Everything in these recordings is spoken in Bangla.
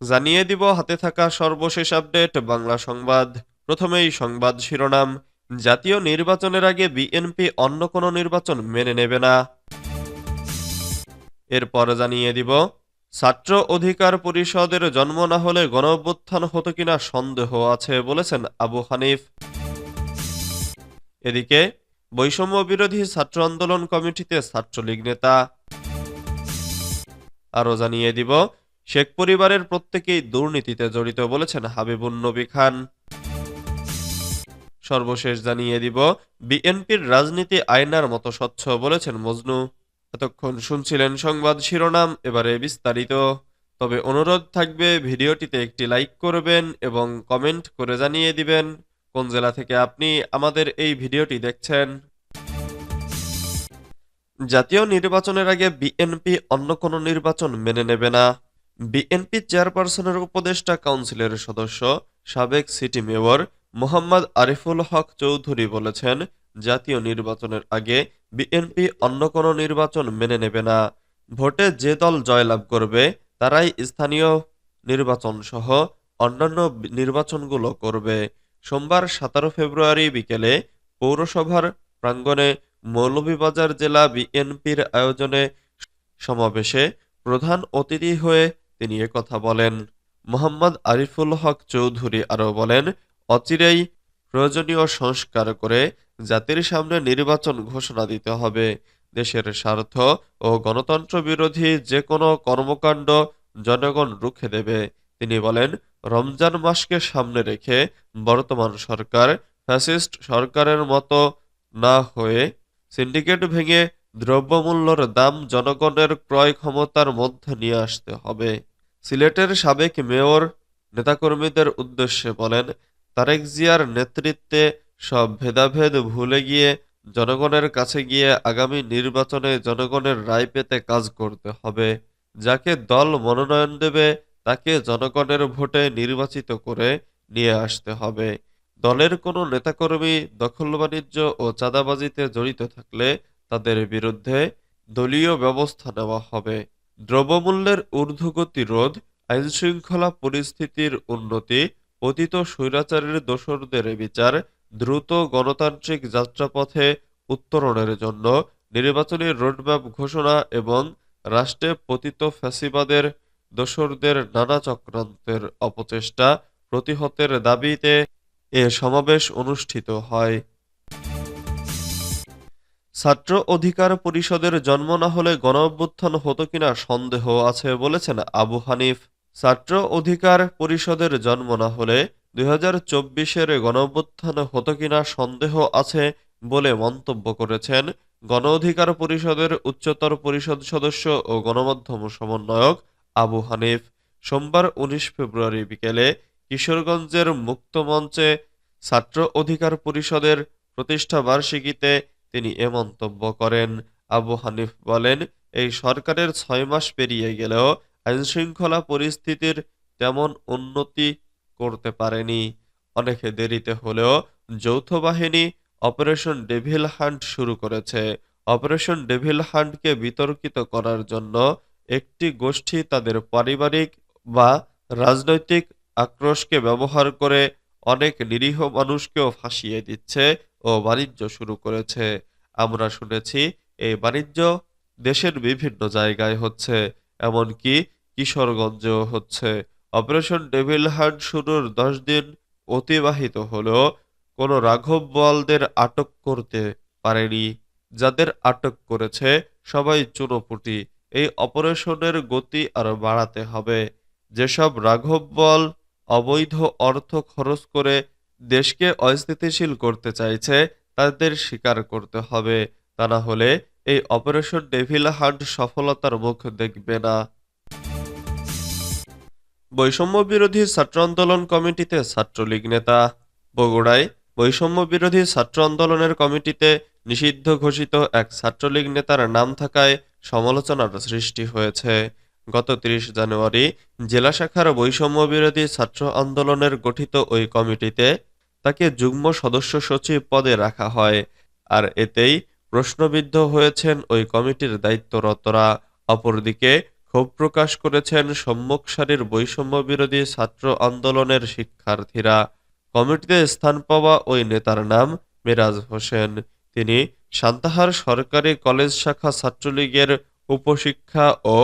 জানিয়ে দিব হাতে থাকা সর্বশেষ আপডেট, বাংলা সংবাদ। প্রথমেই সংবাদ শিরোনাম, জাতীয় নির্বাচনের আগে বিএনপি অন্য কোনো নির্বাচন মেনে নেবে না। এরপর জানিয়ে দিব, ছাত্র অধিকার পরিষদের জন্ম না হলে গণ অভ্যুত্থান হতো কিনা সন্দেহ আছে বলেছেন আবু হানিফ। এদিকে, বৈষম্য বিরোধী ছাত্র আন্দোলন কমিটিতে ছাত্রলীগ নেতা। আরও জানিয়ে দিব শেখ পরিবারের প্রত্যেকেই দুর্নীতিতে জড়িত বলেছেন হাবিবুন নবী খান। সর্বশেষ জানিয়ে দিব, বিএনপির রাজনীতি আয়নার মতো স্বচ্ছ বলেছেন মজনু। এতক্ষণ শুনছিলেন সংবাদ শিরোনাম, এবারে বিস্তারিত। তবে অনুরোধ থাকবে, ভিডিওটিতে একটি লাইক করবেন এবং কমেন্ট করে জানিয়ে দিবেন, কোন জেলা থেকে আপনি আমাদের এই ভিডিওটি দেখছেন। জাতীয় নির্বাচনের আগে বিএনপি অন্য কোনো নির্বাচন মেনে নেবে না। বিএনপি চেয়ারপারসনের উপদেষ্টা কাউন্সিলের সদস্য, সাবেক সিটি মেয়র মোহাম্মদ আরিফুল হক চৌধুরী বলেছেন, জাতীয় নির্বাচনের আগে বিএনপি অন্য কোনো নির্বাচন মেনে নেবে না। ভোটে যে দল জয়লাভ করবে, তারাই স্থানীয় নির্বাচন সহ অন্যান্য নির্বাচনগুলো করবে। সোমবার সতেরো ফেব্রুয়ারি বিকেলে পৌরসভার প্রাঙ্গণে মৌলভীবাজার জেলা বিএনপির আয়োজনে সমাবেশে প্রধান অতিথি হয়ে তিনি একথা বলেন। মোহাম্মদ আরিফুল হক চৌধুরী আরও বলেন, অচিরেই প্রয়োজনীয় সংস্কার করে জাতির সামনে নির্বাচন ঘোষণা দিতে হবে। দেশের স্বার্থ ও গণতন্ত্র বিরোধী যে কোনো কর্মকাণ্ড জনগণ রুখে দেবে। তিনি বলেন, রমজান মাসকে সামনে রেখে বর্তমান সরকার ফ্যাসিস্ট সরকারের মতো না হয়ে সিন্ডিকেট ভেঙে দ্রব্যমূল্যর দাম জনগণের ক্রয় ক্ষমতার মধ্যে নিয়ে আসতে হবে। সিলেটের সাবেক মেয়র নেতাকর্মীদের উদ্দেশ্যে বলেন, তারেক জিয়ার নেতৃত্বে সব ভেদাভেদ ভুলে গিয়ে জনগণের কাছে গিয়ে আগামী নির্বাচনে জনগণের রায় পেতে কাজ করতে হবে। যাকে দল মনোনয়ন দেবে, তাকে জনগণের ভোটে নির্বাচিত করে নিয়ে আসতে হবে। দলের কোনো নেতাকর্মী দখল বাণিজ্য ও চাঁদাবাজিতে জড়িত থাকলে তাদের বিরুদ্ধে দলীয় ব্যবস্থা নেওয়া হবে। দ্রব্যমূল্যের ঊর্ধ্বগতি রোধ, আইনশৃঙ্খলা পরিস্থিতির উন্নতি পতিত স্বৈরাচারের দোসরদের বিচার, দ্রুত গণতান্ত্রিক যাত্রাপথে উত্তরণের জন্য, নির্বাচনী রোডম্যাপ ঘোষণা এবং রাষ্ট্রে পতিত ফ্যাসিবাদের দোসরদের নানা চক্রান্তের অপচেষ্টা প্রতিহতের দাবিতে এ সমাবেশ অনুষ্ঠিত হয়। ছাত্র অধিকার পরিষদের জন্ম না হলে গণ অভ্যুত্থান হতো কিনা সন্দেহ আছে বলেছেন আবু হানিফ। ছাত্র অধিকার পরিষদের জন্ম না হলে দুই হাজার চব্বিশের গণ অভ্যুত্থান হতো কিনা সন্দেহ আছে বলে মন্তব্য করেছেন গণ অধিকার পরিষদের উচ্চতর পরিষদ সদস্য ও গণমাধ্যম সমন্বয়ক আবু হানিফ। সোমবার উনিশ ফেব্রুয়ারি বিকেলে কিশোরগঞ্জের মুক্তমঞ্চে ছাত্র অধিকার পরিষদের প্রতিষ্ঠা বার্ষিকীতে তিনি এ মন্তব্য করেন। আবু হানিফ বলেন, এই সরকারের ছয় মাস পেরিয়ে গেলেও আইনশৃঙ্খলা পরিস্থিতির তেমন উন্নতি করতে পারেনি। অনেকে দেরিতে হলেও যৌথ বাহিনী অপারেশন ডেভিল হান্ট শুরু করেছে। অপারেশন ডেভিল হান্টকে বিতর্কিত করার জন্য একটি গোষ্ঠী তাদের পারিবারিক বা রাজনৈতিক আক্রোশকে ব্যবহার করে অনেক নিরীহ মানুষকেও ফাঁসিয়ে দিচ্ছে ও বাণিজ্য শুরু করেছে। আমরা শুনেছি, এই বাণিজ্য দেশের বিভিন্ন জায়গায় হচ্ছে, এমনকি কিশোরগঞ্জেও হচ্ছে। অপারেশন ডেভিল হান্ট শুরুর দশ দিন অতিবাহিত হলেও কোনো রাঘব বোয়ালদের আটক করতে পারেনি। যাদের আটক করেছে সবাই চুনোপুটি। এই অপারেশনের গতি আরও বাড়াতে হবে। যেসব রাঘব বল অবৈধ অর্থ খরচ করে দেশকে অস্থিতিশীল করতে চাইছে, তাদের স্বীকার করতে হবে। তা না হলে এই অপারেশন ডেভিল হান্ট সফলতার মুখ দেখবে না। বৈষম্য বিরোধী ছাত্র আন্দোলন কমিটিতে ছাত্রলীগ নেতা। বগুড়ায় বৈষম্য বিরোধী ছাত্র আন্দোলনের কমিটিতে নিষিদ্ধ ঘোষিত এক ছাত্রলীগ নেতার নাম থাকায় সমালোচনার সৃষ্টি হয়েছে। গত তিরিশ জানুয়ারি জেলা শাখার বৈষম্য বিরোধী ছাত্র আন্দোলনের গঠিত ওই কমিটিতে তাকে যুগ্ম সদস্য সচিব পদে রাখা হয়, আর এতেই প্রশ্নবিদ্ধ হয়েছেন ওই কমিটির দায়িত্বরতরা। অপরদিকে ক্ষোভ প্রকাশ করেছেন সম্মুখ সারির বৈষম্য বিরোধী ছাত্র আন্দোলনের শিক্ষার্থীরা। কমিটিতে স্থান পাওয়া ওই নেতার নাম মিরাজ হোসেন। তিনি সান্তাহার সরকারি কলেজ শাখা ছাত্রলীগের উপশিক্ষা ও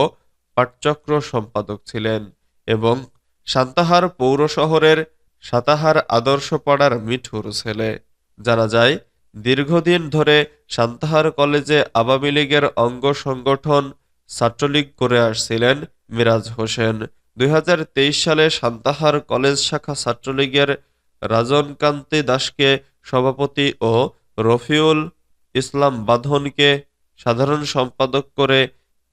পাঠচক্র সম্পাদক ছিলেন এবং সান্তাহার পৌর শহরের সাতাহার আদর্শ পাড়ার মিঠুর ছেলে। জানা যায়, দীর্ঘদিন ধরে সান্তাহার কলেজে আওয়ামী লীগের অঙ্গ সংগঠন ছাত্রলীগ করে আসছিলেন মিরাজ হোসেন। দুই হাজার তেইশ সালে সান্তাহার কলেজ শাখা ছাত্রলীগের রাজনকান্তি দাসকে সভাপতি ও রফিউল ইসলাম বাঁধনকে সাধারণ সম্পাদক করে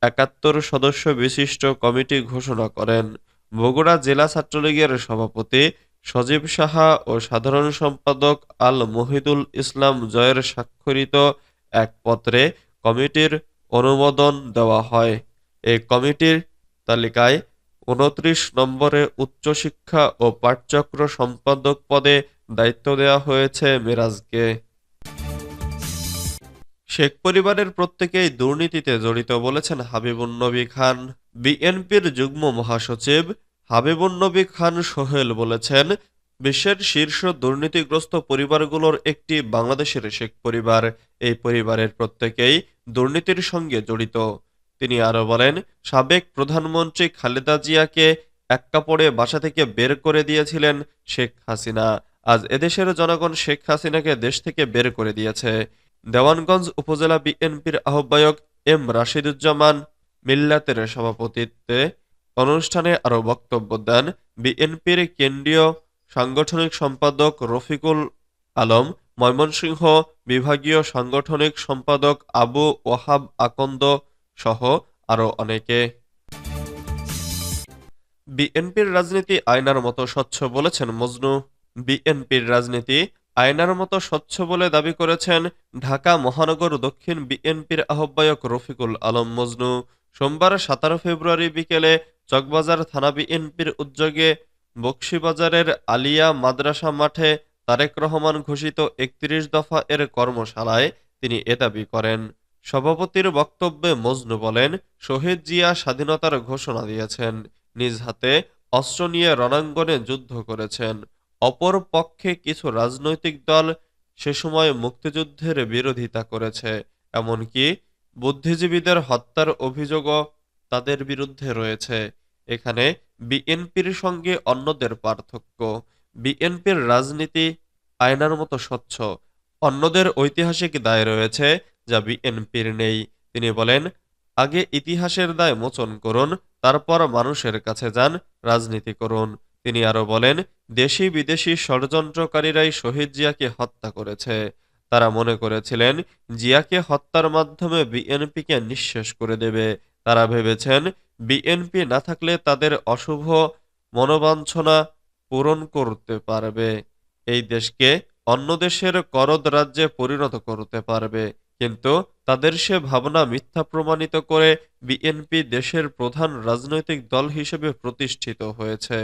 একাত্তর সদস্য বিশিষ্ট কমিটি ঘোষণা করেন। বগুড়া জেলা ছাত্রলীগের সভাপতি সজীব সাহা ও সাধারণ সম্পাদক আল মহিদুল ইসলাম জয়ের স্বাক্ষরিত এক পত্রে কমিটির অনুমোদন দেওয়া হয়। এই কমিটির তালিকায় উনত্রিশ নম্বরে উচ্চশিক্ষা ও পাঠচক্র সম্পাদক পদে দায়িত্ব দেওয়া হয়েছে মিরাজকে। শেখ পরিবারের প্রত্যেকেই দুর্নীতিতে জড়িত বলেছেন হাবিবুন্নবী খান। বিএনপির যুগ্ম মহাসচিব হাবিবুন্নবী খান সোহেল বলেছেন, বিশ্বের শীর্ষ দুর্নীতিগ্রস্ত পরিবারগুলোর একটি বাংলাদেশের শেখ পরিবার। এই পরিবারের প্রত্যেকেই দুর্নীতির সঙ্গে জড়িত। তিনি আরও বলেন, সাবেক প্রধানমন্ত্রী খালেদা জিয়াকে এক কাপড়ে বাসা থেকে বের করে দিয়েছিলেন শেখ হাসিনা। আজ এদেশের জনগণ শেখ হাসিনাকে দেশ থেকে বের করে দিয়েছে। দেওয়ানগঞ্জ উপজেলা বিএনপির আহ্বায়ক এম রাশিদুজ্জামান মিল্লাতের সভাপতিত্বে অনুষ্ঠানে আরও বক্তব্য দেন বিএনপির কেন্দ্রীয় সাংগঠনিক সম্পাদক রফিকুল আলম, ময়মনসিংহ বিভাগীয় সাংগঠনিক সম্পাদক আবু ওয়াহাব আকন্দ সহ আরও অনেকে। বিএনপির রাজনীতি আয়নার মতো স্বচ্ছ বলেছেন মজনু। বিএনপির রাজনীতি আয়নার মতো স্বচ্ছ বলে দাবি করেছেন ঢাকা মহানগর দক্ষিণ বিএনপির আহ্বায়ক রফিকুল আলম মজনু। সোমবার সাতারো ফেব্রুয়ারি বিকেলে চকবাজার থানা বিএনপির উদ্যোগে বক্সিবাজারের আলিয়া মাদ্রাসা মাঠে তারেক রহমান ঘোষিত একত্রিশ দফা এর কর্মশালায় তিনি এ দাবি করেন। সভাপতির বক্তব্যে মজনু বলেন, শহীদ জিয়া স্বাধীনতার ঘোষণা দিয়েছেন, নিজ হাতে অস্ত্র নিয়ে রণাঙ্গনে যুদ্ধ করেছেন। অপর পক্ষে কিছু রাজনৈতিক দল সে সময় মুক্তিযুদ্ধের বিরোধিতা করেছে, এমনকি বুদ্ধিজীবীদের হত্যার অভিযোগও তাদের বিরুদ্ধে রয়েছে। এখানে বিএনপির সঙ্গে অন্যদের পার্থক্য। বিএনপির রাজনীতি আয়নার মতো স্বচ্ছ। অন্যদের ঐতিহাসিক দায় রয়েছে যা বিএনপির নেই। তিনি বলেন, আগে ইতিহাসের দায় মোচন করুন, তারপর মানুষের কাছে যান, রাজনীতি করুন। তিনি আরও বলেন, দেশি বিদেশি ষড়যন্ত্রকারীরাই শহীদ জিয়াকে হত্যা করেছে। তারা মনে করেছিলেন, জিয়াকে হত্যার মাধ্যমে বিএনপিকে নিঃশেষ করে দেবে। তারা ভেবেছেন, বিএনপি না থাকলে তাদের অশুভ মনোবাঞ্ছনা পূরণ করতে পারবে। এই দেশকে অন্য দেশের করদ রাজ্যে পরিণত করতে পারবে। কিন্তু তাদের সে ভাবনা মিথ্যা প্রমাণিত করে বিএনপি দেশের প্রধান রাজনৈতিক দল হিসেবে প্রতিষ্ঠিত হয়েছে।